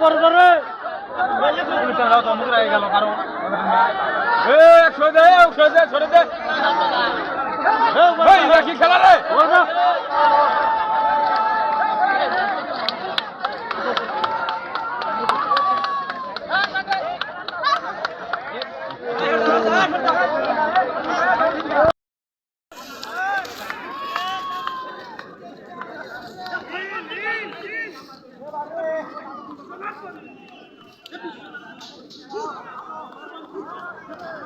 করে ধরে কি খেলা।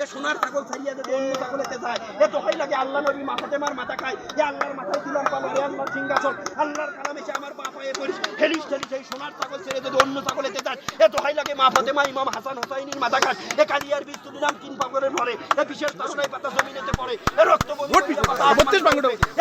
রে সোনার ছাগল ছাড়িয়া যদি অন্য ছাগলেতে যায় এ তো লাগে আল্লাহ নবী মাথাতে মার মাথা খায় এ আল্লাহর মাথায় দিলাম পালো আল্লাহর সিংহাসন আল্লাহর কালাম এসে আমার পা পায়ে পড়িস ঠেলিস ঠেলিস এই সোনার ছাগল ছেড়ে যদি অন্য ছাগলেতে যায় এ হয় লাগে মা ফাতেমা ইমাম হাসান হোসাইনির মাথা খান এ কালিয়ার বীজ তুলি নাম তিন পাগরের ভরে এ বিশেষ তারুণাই পাতা জমিনেতে পড়ে এ রক্ত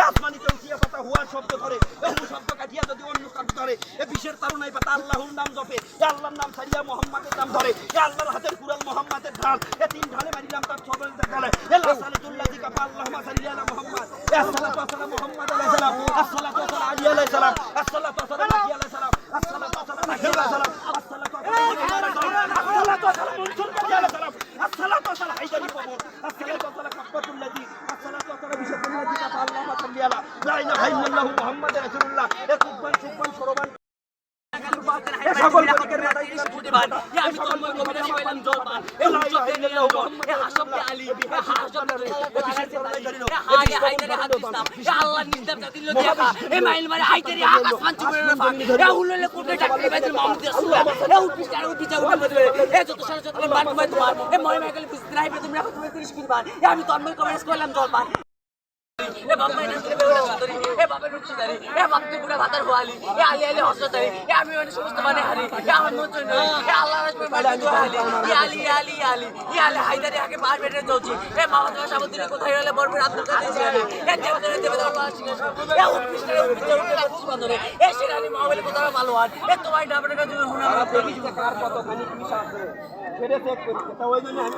আসমানিতে উঠিয়া পাতা হুয়ার শব্দ ধরে এ হু শব্দ কাটিয়া যদি অন্য শব্দ ধরে এ বিশেষ তারুণাই পাতা আল্লাহর নাম জপে আল্লাহর নাম ছাড়িয়া মোহাম্মদের নাম ধরে আল্লাহর হাতের কুরাল মোহাম্মদের ঢাল, এ তিন ঢালে মারিলাম তার ছবল দেখালে এ লাসালিতুল্লাহ দিকা আল্লাহুম্মা সাল্লি আলা মুহাম্মদ। এ আসসালাতু ওয়াসসালামু মুহাম্মদ আলাইহিস সালাম। আসসালাতু ওয়াসসালামু আলী আলাইহিস সালাম। আসসালাতু ওয়াসসালামু আলী আলাইহিস সালাম। আসসালাতু ওয়াসসালামু আলী আলাইহিস সালাম। আসসালাতু ওয়াসসালামু মনসুর আলী আলাইহিস সালাম। আসসালাতু ওয়াসসালামু হায়দারি কবর আসসালাতু ওয়াসসালামু কাফাতুল্লাহি আসসালাতু ওয়াসসালামু বিশাকুল্লাহি দিকা আল্লাহুম্মা সাল্লি আলা। লা ইলাহা ইল্লাল্লাহু মুহাম্মাদুর রাসূলুল্লাহ। এ কুব্বান সুব্বান সরবান সকল মালিকের মাথায় শিখাইলাম জলপান এ মান আমি তন্ময় কবিতা শিখাইলাম জলপান এ ছেলে বেউলা সুন্দরী এ বাপের রূপ সুন্দরী এ ভাতার হোয়ালি, এ আলি আলি হসতারি এ আমি মানে সমস্ত মানে হারি, এ আমার মন এ আল্লাহ দো হালি আলি আলি আলি, এ আলি হায়দারি আগে পার বেটে যাচ্ছি এ মামা তোমার সাবুদ্দিনে কোথায় গেলে বরবের আব্দুল কাদের জিগাবে এ দেবদের দেবদের পাওয়া শিখেছ এ উৎকৃষ্ট বান্দরে এ শিরানি মাহবেলে কোথায় ভালো আর এ তোমার ডাবরের কাছে হুনা কতখানি কি আছে? সেটা চেক করি। তা ওই জন্য আমি